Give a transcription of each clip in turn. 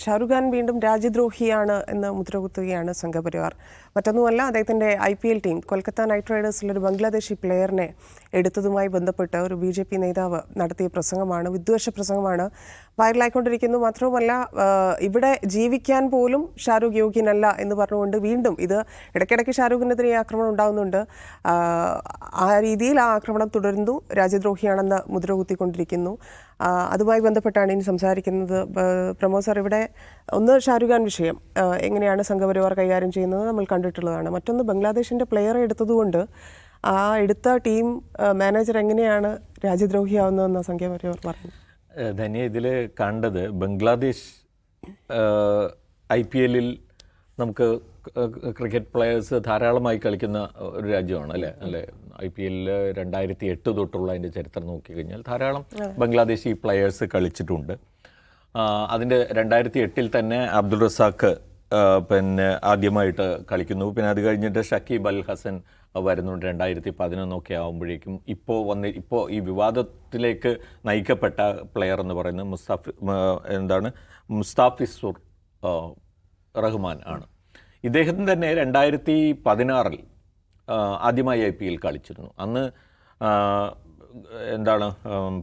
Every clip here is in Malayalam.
ഷാറുഖ് ഖാൻ വീണ്ടും രാജ്യദ്രോഹിയാണ് എന്ന് മുദ്രകുത്തുകയാണ് സംഘപരിവാർ. മറ്റൊന്നുമല്ല അദ്ദേഹത്തിന്റെ I P L team Kolkata Knight റൈഡേഴ്സിലൊരു Bangladeshi പ്ലെയറിനെ എടുത്തതുമായി ബന്ധപ്പെട്ട് ഒരു ബി ജെ പി നേതാവ് നടത്തിയ പ്രസംഗമാണ് വിദ്വേഷ പ്രസംഗമാണ് വൈറലായിക്കൊണ്ടിരിക്കുന്നു. മാത്രവുമല്ല ഇവിടെ ജീവിക്കാൻ പോലും ഷാരൂഖ് യോഗ്യനല്ല എന്ന് പറഞ്ഞുകൊണ്ട് വീണ്ടും ഇത് ഇടയ്ക്കിടയ്ക്ക് ഷാരൂഖിനെതിരെ ആക്രമണം ഉണ്ടാകുന്നുണ്ട് ആ, രീതിയിൽ ആ ആക്രമണം തുടരുന്നു. രാജ്യദ്രോഹിയാണെന്ന് മുദ്ര കുത്തിക്കൊണ്ടിരിക്കുന്നു അതുമായി ബന്ധപ്പെട്ടാണ് ഇനി സംസാരിക്കുന്നത്. പ്രമോദ് സാർ ഇവിടെ ഒന്ന് ഷാരൂഖ് ഖാൻ വിഷയം. എങ്ങനെയാണ് സംഘപരിവാർ കൈകാര്യം ചെയ്യുന്നത് നമ്മൾ കണ്ടിട്ടുള്ളതാണ്. മറ്റൊന്ന് ബംഗ്ലാദേശിന്റെ പ്ലെയറെ എടുത്തതുകൊണ്ട് ആ എടുത്ത ടീം മാനേജർ എങ്ങനെയാണ് രാജ്യദ്രോഹിയാവുന്നതെന്ന് സംഖ്യ പറഞ്ഞു ധന്യ ഇതിൽ കണ്ടത് ബംഗ്ലാദേശ് ഐ പി എല്ലിൽ നമുക്ക് ക്രിക്കറ്റ് പ്ലെയേഴ്സ് ധാരാളമായി കളിക്കുന്ന ഒരു രാജ്യമാണ് അല്ലേ? അല്ലേ? ഐ പി എല്ലിൽ രണ്ടായിരത്തി എട്ട് തൊട്ടുള്ള അതിന്റെ ചരിത്രം നോക്കിക്കഴിഞ്ഞാൽ ധാരാളം ബംഗ്ലാദേശി പ്ലെയേഴ്സ് കളിച്ചിട്ടുണ്ട്. അതിന്റെ രണ്ടായിരത്തി എട്ടിൽ തന്നെ അബ്ദുൾ റസാഖ് പിന്നെ ആദ്യമായിട്ട് കളിക്കുന്നു. പിന്നെ അത് കഴിഞ്ഞിട്ട് ഷക്കീബ് അൽ ഹസൻ വരുന്നുണ്ട്. രണ്ടായിരത്തി പതിനൊന്നൊക്കെ ആകുമ്പോഴേക്കും ഇപ്പോൾ വന്ന് ഇപ്പോൾ ഈ വിവാദത്തിലേക്ക് നയിക്കപ്പെട്ട പ്ലെയർ എന്ന് പറയുന്നത് മുസ്താഫി എന്താണ്? മുസ്താഫിസുർ റഹ്മാൻ ആണ്. ഇദ്ദേഹത്തിന് തന്നെ രണ്ടായിരത്തി പതിനാറിൽ ആദ്യമായി ഐ പി എൽ കളിച്ചിരുന്നു. അന്ന് എന്താണ്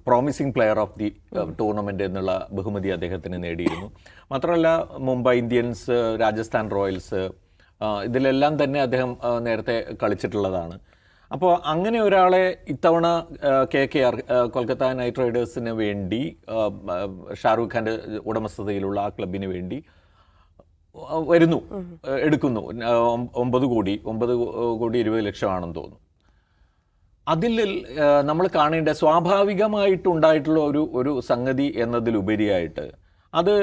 promising player of the tournament എന്നുള്ള ബഹുമതി അദ്ദേഹത്തിന് നേടിയിരുന്നു. മാത്രമല്ല മുംബൈ ഇന്ത്യൻസ് രാജസ്ഥാൻ റോയൽസ് ഇതിലെല്ലാം തന്നെ അദ്ദേഹം നേരത്തെ കളിച്ചിട്ടുള്ളതാണ്. അപ്പോൾ അങ്ങനെ ഒരാളെ ഇത്തവണ K K R Kolkata Knight റൈഡേഴ്സിന് വേണ്ടി ഷാറൂഖ് ഖാന്റെ ഉടമസ്ഥതയിലുള്ള ആ ക്ലബിന് വേണ്ടി വരുന്നു എടുക്കുന്നു. ഒമ്പത് കോടി ഒമ്പത് കോടി ഇരുപത് ലക്ഷമാണെന്ന് തോന്നുന്നു. അതിൽ നമ്മൾ കാണേണ്ട സ്വാഭാവികമായിട്ടുണ്ടായിട്ടുള്ള ഒരു ഒരു സംഗതി എന്നതിലുപരിയായിട്ട് അത്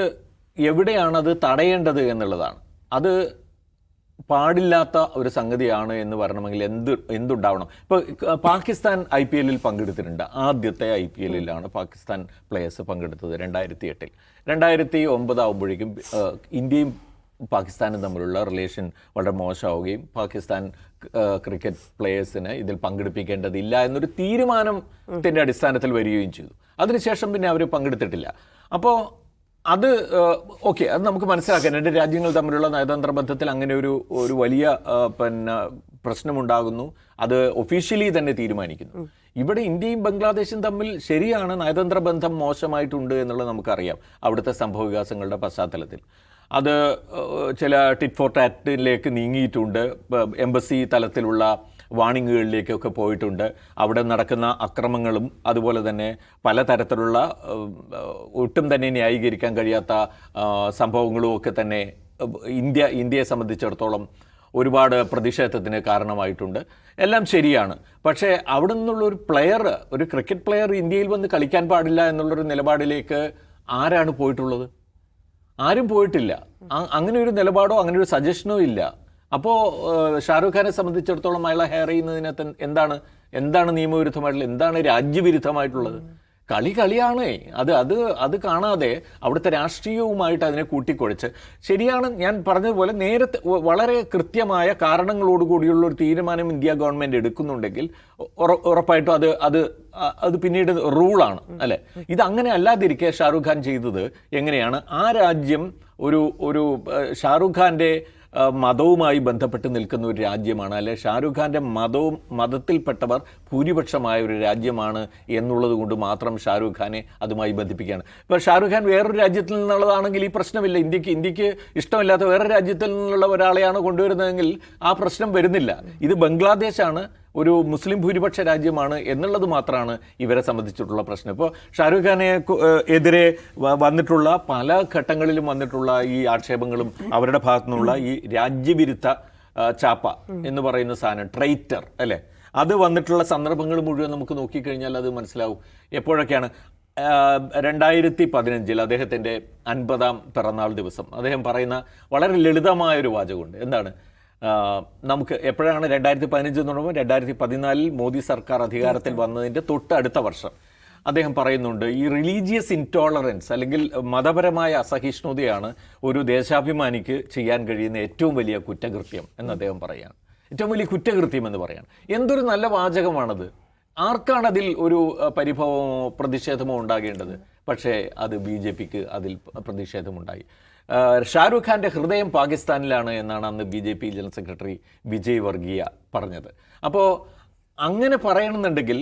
എവിടെയാണത് തടയേണ്ടത് എന്നുള്ളതാണ്. അത് പാടില്ലാത്ത ഒരു സംഗതിയാണ് എന്ന് പറയണമെങ്കിൽ എന്ത് എന്തുണ്ടാവണം? ഇപ്പോൾ പാകിസ്ഥാൻ ഐ പി എല്ലിൽ പങ്കെടുത്തിട്ടുണ്ട്. ആദ്യത്തെ ഐ പി എല്ലിലാണ് പാകിസ്ഥാൻ പ്ലേയേഴ്സ് പങ്കെടുത്തത് രണ്ടായിരത്തി എട്ടിൽ രണ്ടായിരത്തി ഒമ്പതാകുമ്പോഴേക്കും ഇന്ത്യയും പാകിസ്ഥാനും തമ്മിലുള്ള റിലേഷൻ വളരെ മോശമാവുകയും പാകിസ്ഥാൻ ക്രിക്കറ്റ് പ്ലേയേഴ്സിനെ ഇതിൽ പങ്കെടുപ്പിക്കേണ്ടതില്ല എന്നൊരു തീരുമാനത്തിന്റെ അടിസ്ഥാനത്തിൽ വരികയും ചെയ്തു. അതിനുശേഷം പിന്നെ അവർ പങ്കെടുത്തിട്ടില്ല. അപ്പോൾ അത് ഓക്കെ അത് നമുക്ക് മനസ്സിലാക്കാം. രണ്ട് രാജ്യങ്ങൾ തമ്മിലുള്ള നയതന്ത്ര ബന്ധത്തിൽ അങ്ങനെ ഒരു ഒരു വലിയ പിന്നെ പ്രശ്നമുണ്ടാകുന്നു. അത് ഒഫീഷ്യലി തന്നെ തീരുമാനിക്കുന്നു. ഇവിടെ ഇന്ത്യയും ബംഗ്ലാദേശും തമ്മിൽ ശരിയാണ് നയതന്ത്ര ബന്ധം മോശമായിട്ടുണ്ട് എന്നുള്ളത് നമുക്കറിയാം അവിടുത്തെ സംഭവ വികാസങ്ങളുടെ പശ്ചാത്തലത്തിൽ. അത് ചില ടിറ്റ് ഫോർ ടാറ്റിലേക്ക് നീങ്ങിയിട്ടുണ്ട്. എംബസി തലത്തിലുള്ള വാണിങ്ങുകളിലേക്കൊക്കെ പോയിട്ടുണ്ട്. അവിടെ നടക്കുന്ന അക്രമങ്ങളും അതുപോലെ തന്നെ പലതരത്തിലുള്ള ഒട്ടും തന്നെ ന്യായീകരിക്കാൻ കഴിയാത്ത സംഭവങ്ങളും ഒക്കെ തന്നെ ഇന്ത്യ ഇന്ത്യയെ സംബന്ധിച്ചിടത്തോളം ഒരുപാട് പ്രതിഷേധത്തിന് കാരണമായിട്ടുണ്ട്. എല്ലാം ശരിയാണ്. പക്ഷേ അവിടെ നിന്നുള്ള ഒരു പ്ലെയർ ഒരു ക്രിക്കറ്റ് പ്ലെയർ ഇന്ത്യയിൽ വന്ന് കളിക്കാൻ പാടില്ല എന്നുള്ളൊരു നിലപാടിലേക്ക് ആരാണ് പോയിട്ടുള്ളത്? ആരും പോയിട്ടില്ല. അങ്ങനെ ഒരു നിലപാടോ അങ്ങനെ ഒരു സജഷനോ ഇല്ല. അപ്പോൾ ഷാറുഖ് ഖാനെ സംബന്ധിച്ചിടത്തോളം അയാളെ ഹെയർ ചെയ്യുന്നതിനകത്ത് എന്താണ് എന്താണ് നിയമവിരുദ്ധമായിട്ടുള്ളത് എന്താണ് രാജ്യവിരുദ്ധമായിട്ടുള്ളത്? കളി കളിയാണേ. അത് അത് അത് കാണാതെ അവിടുത്തെ രാഷ്ട്രീയവുമായിട്ട് അതിനെ കൂട്ടിക്കുഴച്ച്. ശരിയാണ് ഞാൻ പറഞ്ഞതുപോലെ നേരത്തെ വളരെ കൃത്യമായ കാരണങ്ങളോടുകൂടിയുള്ള ഒരു തീരുമാനം ഇന്ത്യ ഗവൺമെന്റ് എടുക്കുന്നുണ്ടെങ്കിൽ ഉറ- ഉറപ്പായിട്ടും അത് അത് അത് പിന്നീട് റൂളാണ് അല്ലേ? ഇത് അങ്ങനെ അല്ലാതിരിക്കെ ഷാറൂഖ് ഖാൻ ചെയ്തത് എങ്ങനെയാണ്? ആ രാജ്യം ഒരു ഒരു ഷാറുഖ് ഖാന്റെ മതവുമായി ബന്ധപ്പെട്ട് നിൽക്കുന്ന ഒരു രാജ്യമാണ്. അല്ലെ ഷാരൂഖ് ഖാന്റെ മതവും മതത്തിൽപ്പെട്ടവർ ഭൂരിപക്ഷമായ ഒരു രാജ്യമാണ് എന്നുള്ളത് കൊണ്ട് മാത്രം ഷാരൂഖ് ഖാനെ അതുമായി ബന്ധിപ്പിക്കുകയാണ്. ഇപ്പോൾ ഷാരൂഖ് ഖാൻ വേറൊരു രാജ്യത്തിൽ നിന്നുള്ളതാണെങ്കിൽ ഈ പ്രശ്നമില്ല. ഇന്ത്യയ്ക്ക് ഇന്ത്യയ്ക്ക് ഇഷ്ടമില്ലാത്ത വേറെ രാജ്യത്തിൽ നിന്നുള്ള ഒരാളെയാണ് കൊണ്ടുവരുന്നതെങ്കിൽ ആ പ്രശ്നം വരുന്നില്ല. ഇത് ബംഗ്ലാദേശാണ്. ഒരു മുസ്ലിം ഭൂരിപക്ഷ രാജ്യമാണ് എന്നുള്ളത് മാത്രമാണ് ഇവരെ സംബന്ധിച്ചിട്ടുള്ള പ്രശ്നം. ഇപ്പോൾ ഷാരൂഖ് ഖാനെ എതിരെ വന്നിട്ടുള്ള പല ഘട്ടങ്ങളിലും വന്നിട്ടുള്ള ഈ ആക്ഷേപങ്ങളും അവരുടെ ഭാഗത്തു നിന്നുള്ള ഈ രാജ്യവിരുദ്ധ ചാപ്പ എന്ന് പറയുന്ന സാധനം ട്രൈറ്റർ അല്ലേ? അത് വന്നിട്ടുള്ള സന്ദർഭങ്ങൾ മുഴുവൻ നമുക്ക് നോക്കിക്കഴിഞ്ഞാൽ അത് മനസ്സിലാവും. എപ്പോഴൊക്കെയാണ്? രണ്ടായിരത്തി പതിനഞ്ചിൽ അദ്ദേഹത്തിന്റെ അൻപതാം പിറന്നാൾ ദിവസം. അദ്ദേഹം പറയുന്ന വളരെ ലളിതമായ ഒരു വാചകമുണ്ട്. എന്താണ്? നമുക്ക് എപ്പോഴാണ് രണ്ടായിരത്തി പതിനഞ്ച് എന്ന് പറയുമ്പോൾ രണ്ടായിരത്തി പതിനാലിൽ മോദി സർക്കാർ അധികാരത്തിൽ വന്നതിന്റെ തൊട്ടടുത്ത വർഷം. അദ്ദേഹം പറയുന്നുണ്ട് ഈ റിലീജിയസ് ഇൻടോളറൻസ് അല്ലെങ്കിൽ മതപരമായ അസഹിഷ്ണുതയാണ് ഒരു ദേശാഭിമാനിക്ക് ചെയ്യാൻ കഴിയുന്ന ഏറ്റവും വലിയ കുറ്റകൃത്യം എന്ന് അദ്ദേഹം പറയുകയാണ് ഏറ്റവും വലിയ കുറ്റകൃത്യം എന്ന് പറയാണ്. എന്തൊരു നല്ല വാചകമാണത്. ആർക്കാണ് അതിൽ ഒരു പരിഭവമോ പ്രതിഷേധമോ ഉണ്ടാകേണ്ടത്? പക്ഷേ അത് ബി ജെ പിക്ക് അതിൽ പ്രതിഷേധമുണ്ടായി. ഷാരൂഖ് ഖാന്റെ ഹൃദയം പാകിസ്ഥാനിലാണ് എന്നാണ് അന്ന് B J P general secretary Vijayvargiya പറഞ്ഞത്. അപ്പോൾ അങ്ങനെ പറയണമെന്നുണ്ടെങ്കിൽ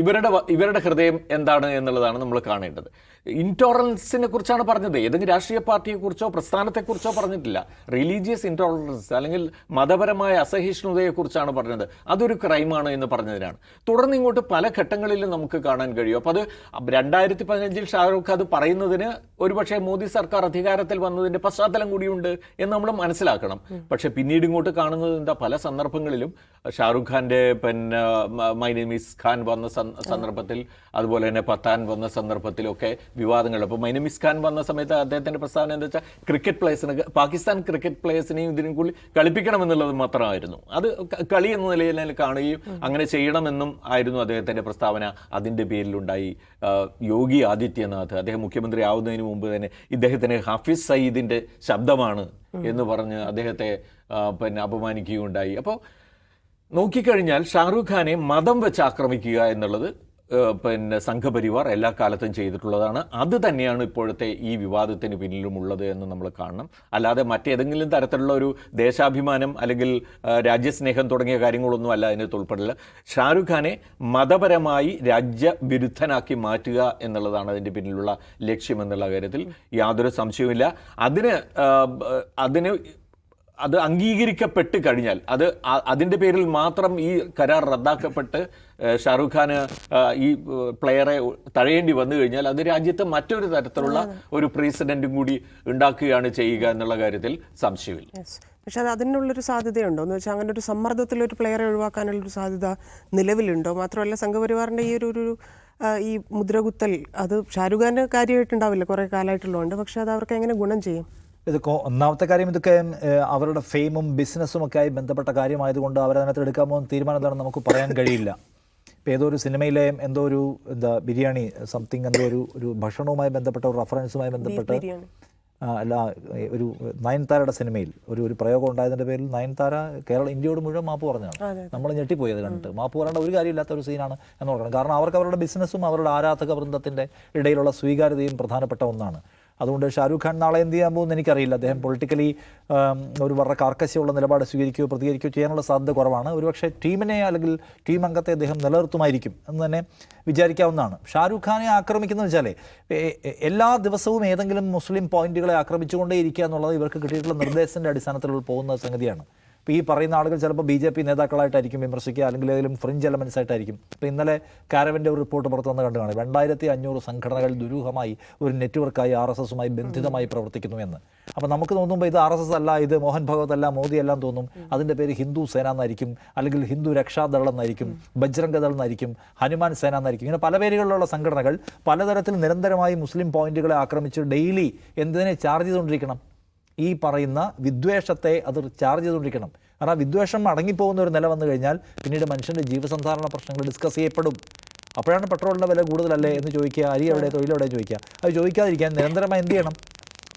ഇവരുടെ ഇവരുടെ ഹൃദയം എന്താണ് എന്നുള്ളതാണ് നമ്മൾ കാണേണ്ടത്. ഇൻടോളറൻസിനെ കുറിച്ചാണ് പറഞ്ഞത്. ഏതെങ്കിലും രാഷ്ട്രീയ പാർട്ടിയെക്കുറിച്ചോ പ്രസ്ഥാനത്തെക്കുറിച്ചോ പറഞ്ഞിട്ടില്ല. റിലീജിയസ് ഇൻടോളറൻസ് അല്ലെങ്കിൽ മതപരമായ അസഹിഷ്ണുതയെക്കുറിച്ചാണ് പറഞ്ഞത്. അതൊരു ക്രൈമാണ് എന്ന് പറഞ്ഞതിനാണ്. തുടർന്ന് ഇങ്ങോട്ട് പല ഘട്ടങ്ങളിലും നമുക്ക് കാണാൻ കഴിയും. അപ്പോൾ അത് രണ്ടായിരത്തി പതിനഞ്ചിൽ ഷാരൂഖ് അത് പറയുന്നതിന് ഒരുപക്ഷെ മോദി സർക്കാർ അധികാരത്തിൽ വന്നതിന്റെ പശ്ചാത്തലം കൂടിയുണ്ട് എന്ന് നമ്മൾ മനസ്സിലാക്കണം. പക്ഷെ പിന്നീട് ഇങ്ങോട്ട് കാണുന്നത് എന്താ? പല സന്ദർഭങ്ങളിലും ഷാറൂഖ് ഖാന്റെ പിന്നെ മൈ നെയിം ഖാൻ വന്ന സന്ദർഭത്തിൽ അതുപോലെ തന്നെ പത്താൻ വന്ന സന്ദർഭത്തിലൊക്കെ വിവാദങ്ങൾ അപ്പോൾ മൈനമിസ് ഖാൻ വന്ന സമയത്ത് അദ്ദേഹത്തിന്റെ പ്രസ്താവന എന്താ വെച്ചാൽ ക്രിക്കറ്റ് പ്ലേയേഴ്സിന് പാകിസ്ഥാൻ ക്രിക്കറ്റ് പ്ലേയേഴ്സിനെയും ഇതിനും കൂടി കളിപ്പിക്കണം എന്നുള്ളത് മാത്രമായിരുന്നു. അത് കളി എന്ന നിലയിൽ കാണുകയും അങ്ങനെ ചെയ്യണമെന്നും ആയിരുന്നു അദ്ദേഹത്തിന്റെ പ്രസ്താവന. അതിന്റെ പേരിലുണ്ടായി യോഗി ആദിത്യനാഥ്. അദ്ദേഹം മുഖ്യമന്ത്രി ആവുന്നതിന് മുമ്പ് തന്നെ ഇദ്ദേഹത്തിന് ഹാഫിസ് സയ്യിദിന്റെ ശബ്ദമാണ് എന്ന് പറഞ്ഞ് അദ്ദേഹത്തെ പിന്നെ അപമാനിക്കുകയുണ്ടായി. അപ്പോൾ നോക്കിക്കഴിഞ്ഞാൽ ഷാറൂഖ് ഖാനെ മതം വെച്ച് ആക്രമിക്കുക എന്നുള്ളത് പിന്നെ സംഘപരിവാർ എല്ലാ കാലത്തും ചെയ്തിട്ടുള്ളതാണ്. അത് തന്നെയാണ് ഇപ്പോഴത്തെ ഈ വിവാദത്തിന് പിന്നിലുമുള്ളത് എന്ന് നമ്മൾ കാണണം. അല്ലാതെ മറ്റേതെങ്കിലും തരത്തിലുള്ള ഒരു ദേശാഭിമാനം അല്ലെങ്കിൽ രാജ്യസ്നേഹം തുടങ്ങിയ കാര്യങ്ങളൊന്നും അല്ല അതിനകത്ത് ഉൾപ്പെടില്ല ഷാരൂഖ് ഖാനെ മതപരമായി രാജ്യവിരുദ്ധനാക്കി മാറ്റുക എന്നുള്ളതാണ് അതിന്റെ പിന്നിലുള്ള ലക്ഷ്യമെന്നുള്ള കാര്യത്തിൽ യാതൊരു സംശയവുമില്ല. അതിന് അതിന് അത് അംഗീകരിക്കപ്പെട്ട് കഴിഞ്ഞാൽ അത് അതിന്റെ അതിന്റെ പേരിൽ മാത്രം ഈ കരാർ റദ്ദാക്കപ്പെട്ട് ഷാറുഖ് ഷാറൂഖ് ഖാന് ഈ പ്ലെയറെ തഴയേണ്ടി വന്നു കഴിഞ്ഞാൽ അത് രാജ്യത്ത് മറ്റൊരു തരത്തിലുള്ള ഒരു പ്രസിഡന്റും കൂടി ഉണ്ടാക്കുകയാണ് ചെയ്യുക എന്നുള്ള കാര്യത്തിൽ സംശയമില്ല. പക്ഷെ അത് അതിനുള്ളൊരു സാധ്യതയുണ്ടോ? എന്ന് വെച്ചാൽ അങ്ങനെ ഒരു സമ്മർദ്ദത്തിൽ ഒരു പ്ലെയറെ ഒഴിവാക്കാനുള്ള ഒരു സാധ്യത നിലവിലുണ്ടോ? മാത്രമല്ല സംഘപരിവാറിന്റെ ഈ ഒരു ഒരു ഈ മുദ്രകുത്തൽ അത് ഷാരൂഖ് ഖാന്റെ കാര്യമായിട്ടുണ്ടാവില്ല. കുറേ കാലമായിട്ടുള്ളതുകൊണ്ട്. പക്ഷേ അത് അവർക്ക് എങ്ങനെ ഗുണം ചെയ്യും? ഇത് ഒന്നാമത്തെ കാര്യം ഇതൊക്കെ അവരുടെ ഫെയിമും ബിസിനസ്സും ഒക്കെ ആയി ബന്ധപ്പെട്ട കാര്യമായതുകൊണ്ട് അവരതിനകത്ത് എടുക്കാൻ പോകുന്ന തീരുമാനം എന്താണെന്ന് നമുക്ക് പറയാൻ കഴിയില്ല. ഇപ്പോൾ ഏതോ ഒരു സിനിമയിലെ എന്തോ ഒരു എന്താ ബിരിയാണി സംതിങ് എന്തോ ഒരു ഒരു ഭക്ഷണവുമായി ബന്ധപ്പെട്ട ഒരു റഫറൻസുമായി ബന്ധപ്പെട്ട് അല്ല ഒരു നയൻതാരയുടെ സിനിമയിൽ ഒരു ഒരു പ്രയോഗം ഉണ്ടായതിന്റെ പേരിൽ നയൻതാര കേരള ഇന്ത്യയോട് മുഴുവൻ മാപ്പ് പറഞ്ഞാണ് നമ്മൾ ഞെട്ടിപ്പോയി അത് കണ്ടിട്ട്. മാപ്പ് പറയേണ്ട ഒരു കാര്യമില്ലാത്ത ഒരു സീനാണ് എന്ന് പറയുന്നത് കാരണം അവർക്ക് അവരുടെ ബിസിനസ്സും അവരുടെ ആരാധക വൃന്ദത്തിന്റെ ഇടയിലുള്ള സ്വീകാര്യതയും പ്രധാനപ്പെട്ട ഒന്നാണ്. അതുകൊണ്ട് ഷാരൂഖ് ഖാൻ നാളെ എന്ത് ചെയ്യാൻ പോകുമെന്ന് എനിക്കറിയില്ല. അദ്ദേഹം പൊളിറ്റിക്കലി ഒരു വളരെ കാർക്കശ്യമുള്ള നിലപാട് സ്വീകരിക്കുകയോ പ്രതികരിക്കുകയോ ചെയ്യാനുള്ള സാധ്യത കുറവാണ്. ഒരുപക്ഷെ ടീമിനെ അല്ലെങ്കിൽ ടീം അംഗത്തെ അദ്ദേഹം നിലനിർത്തുമായിരിക്കും എന്ന് തന്നെ വിചാരിക്കാവുന്നതാണ്. ഷാരൂഖ് ഖാനെ ആക്രമിക്കുന്നത് എ- എല്ലാ ദിവസവും ഏതെങ്കിലും മുസ്ലിം പോയിന്റുകളെ ആക്രമിച്ചുകൊണ്ടേ ഇരിക്കുക എന്നുള്ളത് ഇവർക്ക് കിട്ടിയിട്ടുള്ള നിർദ്ദേശത്തിന്റെ അടിസ്ഥാനത്തിൽ പോകുന്ന സംഗതിയാണ്. ഇപ്പോൾ ഈ പറയുന്ന ആളുകൾ ചിലപ്പോൾ ബി ജെ പി നേതാക്കളായിട്ടായിരിക്കും വിമർശിക്കുക അല്ലെങ്കിൽ ഏതെങ്കിലും ഫ്രിഞ്ച് എലമെൻസ് ആയിട്ടായിരിക്കും. ഇപ്പോൾ ഇന്നലെ കാരവന്റെ ഒരു റിപ്പോർട്ട് പുറത്തു വന്ന് കണ്ടു കാണും. രണ്ടായിരത്തി അഞ്ഞൂറ് സംഘടനകൾ ദുരൂഹമായി ഒരു നെറ്റ്വർക്കായി ആർ എസ് എസുമായി ബന്ധിതമായി പ്രവർത്തിക്കുന്നു എന്ന്. അപ്പോൾ നമുക്ക് തോന്നുമ്പോൾ ഇത് ആർ എസ് എസ് അല്ല ഇത് മോഹൻ ഭഗവത് അല്ല മോദി എല്ലാം തോന്നും. അതിന്റെ പേര് ഹിന്ദു സേന എന്നായിരിക്കും അല്ലെങ്കിൽ ഹിന്ദു രക്ഷാദൾ എന്നായിരിക്കും ബജ്രംഗ ദൾ എന്നായിരിക്കും ഹനുമാൻ സേന എന്നായിരിക്കും. ഇങ്ങനെ പല പേരുകളിലുള്ള സംഘടനകൾ പലതരത്തിൽ നിരന്തരമായി മുസ്ലിം പോയിന്റുകളെ ആക്രമിച്ച് ഡെയിലി എന്തിനെ ചാർജ് ചെയ്തുകൊണ്ടിരിക്കണം? ഈ പറയുന്ന വിദ്വേഷത്തെ അത് ചാർജ് ചെയ്തുകൊണ്ടിരിക്കണം. കാരണം വിദ്വേഷം അടങ്ങിപ്പോകുന്ന ഒരു നില വന്നു കഴിഞ്ഞാൽ പിന്നീട് മനുഷ്യന്റെ ജീവസന്ധാരണ പ്രശ്നങ്ങൾ ഡിസ്കസ് ചെയ്യപ്പെടും. അപ്പോഴാണ് പെട്രോളിന്റെ വില കൂടുതലല്ലേ എന്ന് ചോദിക്കുക അരി എവിടെ തൊഴിലെവിടെ ചോദിക്കുക. അത് ചോദിക്കാതിരിക്കാൻ നിരന്തരമായി എന്ത് ചെയ്യണം?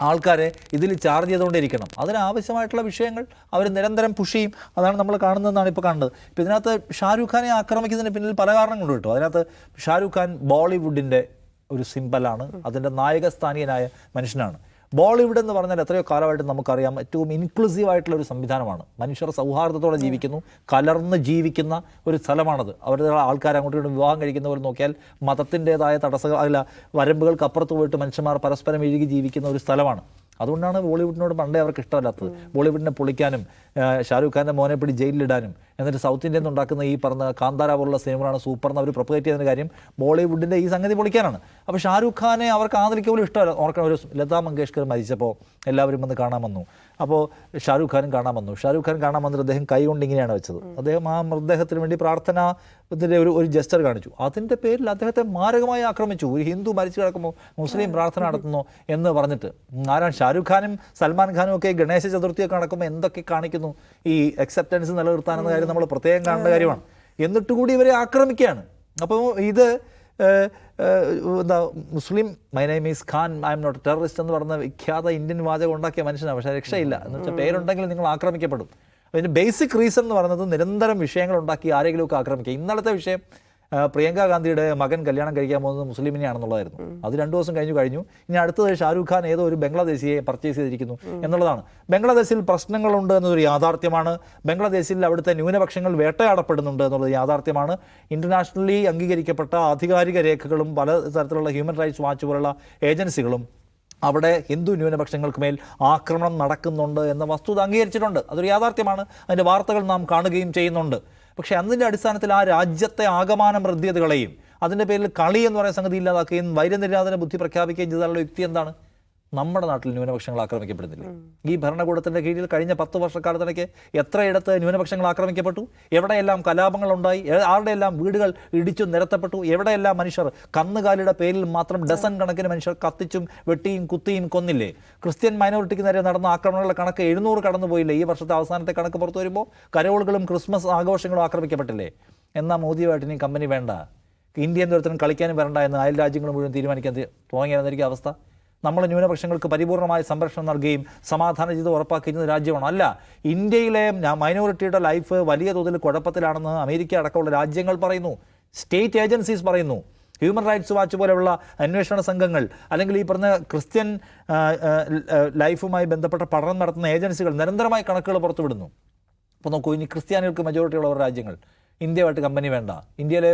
ആൾക്കാരെ ഇതിൽ ചാർജ് ചെയ്തുകൊണ്ടിരിക്കണം. അതിനാവശ്യമായിട്ടുള്ള വിഷയങ്ങൾ അവർ നിരന്തരം പുഷ് ചെയ്യും. അതാണ് നമ്മൾ കാണുന്നതെന്നാണ് ഇപ്പോൾ കാണുന്നത്. ഇപ്പോൾ ഇതിനകത്ത് ഷാരൂഖ് ഖാനെ ആക്രമിക്കുന്നതിന് പിന്നിൽ പല കാരണങ്ങളുണ്ട് കേട്ടോ. അതിനകത്ത് ഷാരൂഖ് ഖാൻ ബോളിവുഡിന്റെ ഒരു സിമ്പലാണ് അതിന്റെ നായകസ്ഥാനീയനായ മനുഷ്യനാണ്. ബോളിവുഡ് എന്ന് പറഞ്ഞാൽ എത്രയോ കാലമായിട്ട് നമുക്കറിയാം ഏറ്റവും ഇൻക്ലൂസീവ് ആയിട്ടുള്ള ഒരു സംവിധാനമാണ്. മനുഷ്യർ സൗഹാർദ്ദത്തോടെ ജീവിക്കുന്നു കലർന്ന് ജീവിക്കുന്ന ഒരു സ്ഥലമാണത്. അവരുടെ ആൾക്കാർ അങ്ങോട്ടും ഇങ്ങോട്ടും വിവാഹം കഴിക്കുന്നവർ നോക്കിയാൽ മതത്തിന്റെതായ തടസ്സങ്ങൾ അല്ല വരമ്പുകൾക്ക് അപ്പുറത്ത് പോയിട്ട് മനുഷ്യന്മാർ പരസ്പരം എഴുകി ജീവിക്കുന്ന ഒരു സ്ഥലമാണ്. അതുകൊണ്ടാണ് ബോളിവുഡിനോട് പണ്ടേ അവർക്ക് ഇഷ്ടമല്ലാത്തത്. ബോളിവുഡിനെ പൊളിക്കാനും ഷാരൂഖ് ഖാന്റെ മോനെ പിടി ജയിലിലിടാനും എന്നിട്ട് സൗത്ത് ഇന്ത്യയിൽ നിന്ന് ഉണ്ടാക്കുന്ന ഈ പറഞ്ഞ കാന്താര പോലുള്ള സിനിമകളാണ് സൂപ്പർ എന്ന് അവർ പ്രൊപ്പഗേറ്റ് ചെയ്യുന്ന കാര്യം ബോളിവുഡിന്റെ ഈ സംഗതി പൊളിക്കാനാണ്. അപ്പോൾ ഷാരൂഖ് ഖാനെ അവർക്ക് ആദരിക്കുമ്പോൾ പോലും ഇഷ്ടമല്ല. ഓർക്കണം ഒരു ലതാ മങ്കേഷ്കർ മരിച്ചപ്പോൾ എല്ലാവരും വന്ന് കാണാൻ വന്നു. അപ്പോൾ ഷാരൂഖ് ഖാനും കാണാൻ വന്നു. ഷാരൂഖ് ഖാൻ കാണാൻ വന്നിട്ട് അദ്ദേഹം കൈ കൊണ്ട് ഇങ്ങനെയാണ് വെച്ചത്. അദ്ദേഹം ആ മൃതദേഹത്തിന് വേണ്ടി പ്രാർത്ഥന ഇതിന്റെ ഒരു ഒരു ജസ്റ്റർ കാണിച്ചു. അതിന്റെ പേരിൽ അദ്ദേഹത്തെ മാരകമായി ആക്രമിച്ചു. ഒരു ഹിന്ദു മരിച്ചു കിടക്കുമ്പോൾ മുസ്ലിം പ്രാർത്ഥന നടത്തുന്നു എന്ന് പറഞ്ഞിട്ട്. ആരാണ് ഷാരൂഖ് ഖാനും സൽമാൻ ഖാനും ഒക്കെ ഗണേശ ചതുർത്ഥിയൊക്കെ നടക്കുമ്പോൾ എന്തൊക്കെ കാണിക്കുന്നു? ഈ അക്സെപ്റ്റൻസ് നിലനിർത്താനെന്ന കാര്യം നമ്മൾ പ്രത്യേകം കാണേണ്ട കാര്യമാണ്. എന്നിട്ട് കൂടി ഇവരെ ആക്രമിക്കുകയാണ്. അപ്പോൾ ഇത് എന്താ മുസ്ലിം my name is Khan I am not terrorist എന്ന് പറഞ്ഞ വിഖ്യാത ഇന്ത്യൻ വാചകം ഉണ്ടാക്കിയ മനുഷ്യനാണ് പക്ഷേ രക്ഷയില്ല. എന്ന് വെച്ചാൽ പേരുണ്ടെങ്കിൽ നിങ്ങൾ ആക്രമിക്കപ്പെടും. അതിന്റെ ബേസിക് റീസൺ എന്ന് പറയുന്നത് നിരന്തരം വിഷയങ്ങൾ ഉണ്ടാക്കി ആരെങ്കിലുമൊക്കെ ആക്രമിക്കുക. ഇന്നലത്തെ വിഷയം പ്രിയങ്ക ഗാന്ധിയുടെ മകൻ കല്യാണം കഴിക്കാൻ പോകുന്നത് മുസ്ലിമിനെയാണെന്നുള്ളതായിരുന്നു. അത് രണ്ടു ദിവസം കഴിഞ്ഞു കഴിഞ്ഞു. ഇനി അടുത്തത് ഷാരൂഖ് ഖാൻ ഏതോ ഒരു ബംഗ്ലാദേശിയെ പർച്ചേസ് ചെയ്തിരിക്കുന്നു എന്നുള്ളതാണ്. ബംഗ്ലാദേശിൽ പ്രശ്നങ്ങളുണ്ട് എന്നൊരു യാഥാർത്ഥ്യമാണ്. ബംഗ്ലാദേശിൽ അവിടുത്തെ ന്യൂനപക്ഷങ്ങൾ വേട്ടയാടപ്പെടുന്നുണ്ട് എന്നുള്ളത് യാഥാർത്ഥ്യമാണ്. ഇന്റർനാഷണലി അംഗീകരിക്കപ്പെട്ട ആധികാരിക രേഖകളും പല തരത്തിലുള്ള ഹ്യൂമൻ റൈറ്റ്സ് വാച്ച് പോലുള്ള ഏജൻസികളും അവിടെ ഹിന്ദു ന്യൂനപക്ഷങ്ങൾക്ക് മേൽ ആക്രമണം നടക്കുന്നുണ്ട് എന്ന വസ്തുത അംഗീകരിച്ചിട്ടുണ്ട്. അതൊരു യാഥാർത്ഥ്യമാണ്. അതിന്റെ വാർത്തകൾ നാം കാണുകയും ചെയ്യുന്നുണ്ട്. പക്ഷേ അതിന്റെ അടിസ്ഥാനത്തിൽ ആ രാജ്യത്തെ ആകമാനം കളയും. അതിന്റെ പേരിൽ കളി എന്ന് പറയുന്ന സംഗതി ഇല്ലാതാക്കുകയും വൈരനിരാധന ബുദ്ധി പ്രഖ്യാപിക്കുകയും ചെയ്താലുള്ള യുക്തി എന്താണ്? നമ്മുടെ നാട്ടിൽ ന്യൂനപക്ഷങ്ങൾ ആക്രമിക്കപ്പെടുന്നില്ലേ. ഈ ഭരണകൂടത്തിന്റെ കീഴിൽ കഴിഞ്ഞ പത്ത് വർഷക്കാലത്തിനൊക്കെ എത്രയിടത്ത് ന്യൂനപക്ഷങ്ങൾ ആക്രമിക്കപ്പെട്ടു? എവിടെയെല്ലാം കലാപങ്ങൾ ഉണ്ടായി ആരുടെയെല്ലാം വീടുകൾ ഇടിച്ചു നിരത്തപ്പെട്ടു? എവിടെയെല്ലാം മനുഷ്യർ കന്നുകാലിയുടെ പേരിൽ മാത്രം ഡസൻ കണക്കിന് മനുഷ്യർ കത്തിച്ചും വെട്ടിയും കുത്തിയും കൊന്നില്ലേ? ക്രിസ്ത്യൻ മൈനോറിറ്റിക്ക് നേരെ നടന്ന ആക്രമണങ്ങളുടെ കണക്ക് എഴുന്നൂറ് കടന്നുപോയില്ലേ? ഈ വർഷത്തെ അവസാനത്തെ കണക്ക് പുറത്തു വരുമ്പോൾ കരോളുകളും ക്രിസ്മസ് ആഘോഷങ്ങളും ആക്രമിക്കപ്പെട്ടില്ലേ? എന്നാൽ മോദിയുമായിട്ട് ഇനി കമ്പനി വേണ്ട. ഇന്ത്യൻ ദൂരത്തിനും കളിക്കാനും വരണ്ട എന്ന് അയൽ രാജ്യങ്ങൾ മുഴുവൻ തീരുമാനിക്കാൻ തി- തുടങ്ങിയായിരിക്കും അവസ്ഥ നമ്മൾ ന്യൂനപക്ഷങ്ങൾക്ക് പരിപൂർണമായ സംരക്ഷണം നൽകുകയും സമാധാന ജീവിതം ഉറപ്പാക്കുന്ന രാജ്യമാണ്. അല്ല ഇന്ത്യയിലെ മൈനോറിറ്റിയുടെ ലൈഫ് വലിയ തോതിൽ കുഴപ്പത്തിലാണെന്ന് അമേരിക്ക അടക്കമുള്ള രാജ്യങ്ങൾ പറയുന്നു. സ്റ്റേറ്റ് ഏജൻസീസ് പറയുന്നു. ഹ്യൂമൻ റൈറ്റ്സ് വാച്ച് പോലെയുള്ള അന്വേഷണ സംഘങ്ങൾ അല്ലെങ്കിൽ ഈ പറഞ്ഞ ക്രിസ്ത്യൻ ലൈഫുമായി ബന്ധപ്പെട്ട പഠനം നടത്തുന്ന ഏജൻസികൾ നിരന്തരമായി കണക്കുകൾ പുറത്തുവിടുന്നു. അപ്പോൾ നോക്കൂ ഇനി ക്രിസ്ത്യാനികൾക്ക് മെജോറിറ്റി ഉള്ള രാജ്യങ്ങൾ. ഇന്ത്യയുമായിട്ട് കമ്പനി വേണ്ട. ഇന്ത്യയിലെ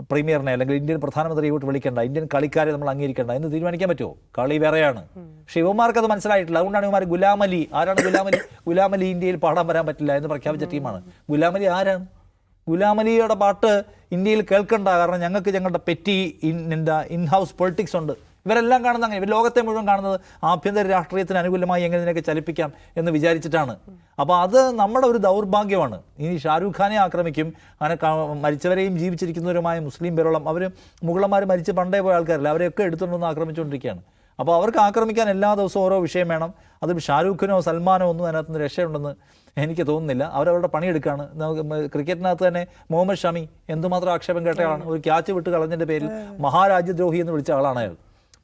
പ്രീമിയറിനെ അല്ലെങ്കിൽ ഇന്ത്യൻ പ്രധാനമന്ത്രിയെ ഇങ്ങോട്ട് വിളിക്കേണ്ട ഇന്ത്യൻ കളിക്കാരെ നമ്മൾ അംഗീകരിക്കേണ്ട എന്ന് തീരുമാനിക്കാൻ പറ്റുമോ? കളി വേറെയാണ്. പക്ഷെ ഇവന്മാർക്ക് അത് മനസ്സിലായിട്ടില്ല. അതുകൊണ്ടാണ് ഇവന്മാർ ഗുലാമലി ആരാണ് ഗുലാമലി? ഗുലാമലി ഇന്ത്യയിൽ പാടാൻ വരാൻ പറ്റില്ല എന്ന് പ്രഖ്യാപിച്ച ടീമാണ്. ഗുലാമലി ആരാണ്? ഗുലാമലിയുടെ പാട്ട് ഇന്ത്യയിൽ കേൾക്കണ്ട. കാരണം ഞങ്ങൾക്ക് ഞങ്ങളുടെ പെറ്റി ഇൻ എന്താ ഇൻ ഹൗസ് പൊളിറ്റിക്സ് ഉണ്ട്. ഇവരെല്ലാം കാണുന്നത് അങ്ങനെ ഇവർ ലോകത്തെ മുഴുവൻ കാണുന്നത് ആഭ്യന്തര രാഷ്ട്രീയത്തിന് അനുകൂലമായി എങ്ങനെ ഇതിനൊക്കെ ചലിപ്പിക്കാം എന്ന് വിചാരിച്ചിട്ടാണ്. അപ്പോൾ അത് നമ്മുടെ ഒരു ദൗർഭാഗ്യമാണ്. ഇനി ഷാരൂഖ് ഖാനെ ആക്രമിക്കും അങ്ങനെ മരിച്ചവരെയും ജീവിച്ചിരിക്കുന്നവരുമായ മുസ്ലിം പേരോളം അവർ മുഗളന്മാർ മരിച്ച് പണ്ടേ പോയ ആൾക്കാരല്ല അവരെയൊക്കെ എടുത്തുകൊണ്ടൊന്ന് ആക്രമിച്ചുകൊണ്ടിരിക്കുകയാണ്. അപ്പോൾ അവർക്ക് ആക്രമിക്കാൻ എല്ലാ ദിവസവും ഓരോ വിഷയം വേണം. അത് ഷാരൂഖിനോ സൽമാനോ ഒന്നും അതിനകത്ത് നിന്ന് രക്ഷയുണ്ടെന്ന് എനിക്ക് തോന്നുന്നില്ല. അവരവരുടെ പണിയെടുക്കുകയാണ്. ക്രിക്കറ്റിനകത്ത് തന്നെ മുഹമ്മദ് ഷമി എന്തുമാത്രം ആക്ഷേപം കേട്ടയാളാണ്. ഒരു ക്യാച്ച് വിട്ട് കളഞ്ഞതിന്റെ പേരിൽ മഹാരാജ്യദ്രോഹി എന്ന് വിളിച്ച ആളാണ് അയാൾ.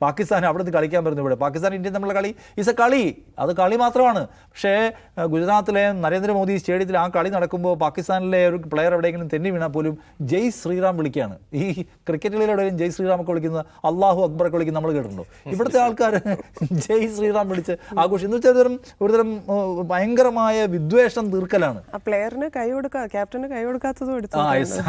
പാകിസ്ഥാൻ അവിടെ നിന്ന് കളിക്കാൻ വരുന്നു ഇവിടെ. പാകിസ്ഥാൻ ഇന്ത്യ നമ്മളെ കളി ഇസ് എ കളി. അത് കളി മാത്രമാണ്. പക്ഷേ ഗുജറാത്തിലെ നരേന്ദ്രമോദി സ്റ്റേഡിയത്തിൽ ആ കളി നടക്കുമ്പോൾ പാകിസ്ഥാനിലെ ഒരു പ്ലെയർ എവിടെയെങ്കിലും തെന്നി വീണാൽ പോലും ജയ് ശ്രീറാം വിളിക്കുകയാണ്. ഈ ക്രിക്കറ്റിലെവിടെയും ജയ് ശ്രീറാം ഒക്കെ വിളിക്കുന്നത് അള്ളാഹു അക്ബർ ഒക്കെ വിളിക്കുന്നത് നമ്മൾ കേട്ടിട്ടുണ്ടോ? ഇവിടുത്തെ ആൾക്കാർ ജയ് ശ്രീറാം വിളിച്ച് ആഘോഷം എന്ന് വെച്ചാൽ ഒരുതരം ഒരുതരം ഭയങ്കരമായ വിദ്വേഷം തീർക്കലാണ്. പ്ലെയറിന് കൈ കൊടുക്കാ ക്യാപ്റ്റന് കൈ കൊടുക്കാത്തതും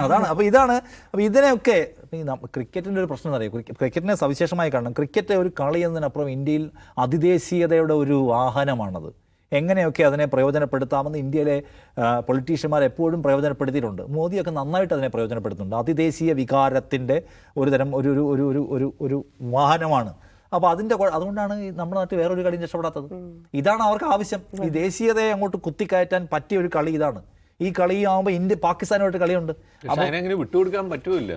അതാണ്. അപ്പോൾ ഇതാണ് അപ്പോൾ ഇതിനെയൊക്കെ ഈ ക്രിക്കറ്റിന്റെ ഒരു പ്രശ്നം അറിയാം? ക്രിക്കറ്റിനെ സവിശേഷമായി കാണണം. ക്രിക്കറ്റ് ഒരു കളി എന്നതിനപ്പുറം ഇന്ത്യയിൽ അതിദേശീയതയുടെ ഒരു വാഹനമാണത് എങ്ങനെയൊക്കെ അതിനെ പ്രയോജനപ്പെടുത്താമെന്ന് ഇന്ത്യയിലെ പൊളിറ്റീഷ്യന്മാർ എപ്പോഴും പ്രയോജനപ്പെടുത്തിയിട്ടുണ്ട്. മോദിയൊക്കെ നന്നായിട്ട് അതിനെ പ്രയോജനപ്പെടുത്തുന്നുണ്ട്. അതിദേശീയ വികാരത്തിന്റെ ഒരു തരം ഒരു ഒരു ഒരു ഒരു ഒരു ഒരു വാഹനമാണ്. അപ്പോൾ അതിന്റെ അതുകൊണ്ടാണ് നമ്മുടെ നാട്ടിൽ വേറൊരു കളിയും രക്ഷപ്പെടാത്തത്. ഇതാണ് അവർക്ക് ആവശ്യം. ഈ ദേശീയതയെ അങ്ങോട്ട് കുത്തിക്കയറ്റാൻ പറ്റിയ ഒരു കളി ഇതാണ്. ഈ കളിയാകുമ്പോൾ ഇന്ത്യ പാകിസ്ഥാനുമായിട്ട് കളിയുണ്ട്. വിട്ടുകൊടുക്കാൻ പറ്റൂല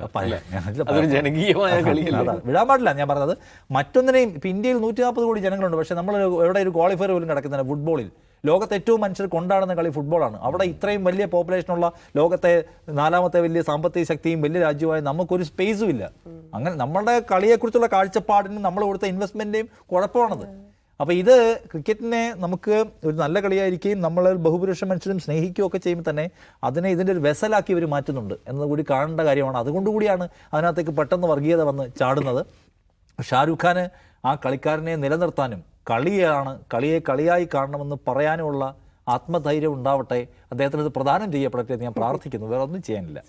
ജനകീയമായ കളിയല്ലേ? വിടാൻ പാടില്ല ഞാൻ പറഞ്ഞത്. മറ്റൊന്നിനെയും ഇപ്പം ഇന്ത്യയിൽ നൂറ്റി നാൽപ്പത് കോടി ജനങ്ങളുണ്ട്. പക്ഷേ നമ്മൾ എവിടെ ഒരു ക്വാളിഫയർ പോലും കിടക്കുന്നില്ല ഫുട്ബോളിൽ ലോകത്തെ ഏറ്റവും മനുഷ്യർ കൊണ്ടാടുന്ന കളി ഫുട്ബോളാണ് അവിടെ ഇത്രയും വലിയ പോപ്പുലേഷനുള്ള ലോകത്തെ നാലാമത്തെ വലിയ സാമ്പത്തിക ശക്തിയും വലിയ രാജ്യമായ നമുക്കൊരു സ്പേസും ഇല്ല. അങ്ങനെ നമ്മുടെ കളിയെക്കുറിച്ചുള്ള കാഴ്ചപ്പാടിനും നമ്മൾ കൊടുത്ത ഇൻവെസ്റ്റ്മെന്റിന്റെയും കുഴപ്പമാണത്. അപ്പോൾ ഇത് ക്രിക്കറ്റിനെ നമുക്ക് ഒരു നല്ല കളിയായിരിക്കുകയും നമ്മൾ ബഹുഭൂരിപക്ഷം മനുഷ്യരും സ്നേഹിക്കുകയും ഒക്കെ ചെയ്യുമ്പോൾ തന്നെ അതിനെ ഇതിന്റെ ഒരു വെസലാക്കി ഇവർ മാറ്റുന്നുണ്ട് എന്നതുകൂടി കാണേണ്ട കാര്യമാണ്. അതുകൊണ്ടുകൂടിയാണ് അതിനകത്തേക്ക് പെട്ടെന്ന് വർഗീയത വന്ന് ചാടുന്നത്. ഷാരൂഖ് ഖാന് ആ കളിക്കാരനെ നിലനിർത്താനും കളിയാണ് കളിയെ കളിയായി കാണണമെന്ന് പറയാനുമുള്ള ആത്മധൈര്യം ഉണ്ടാവട്ടെ. അദ്ദേഹത്തിന് ഇത് പ്രദാനം ചെയ്യപ്പെടട്ടെ എന്ന് ഞാൻ പ്രാർത്ഥിക്കുന്നു. വേറെ ഒന്നും ചെയ്യാനില്ല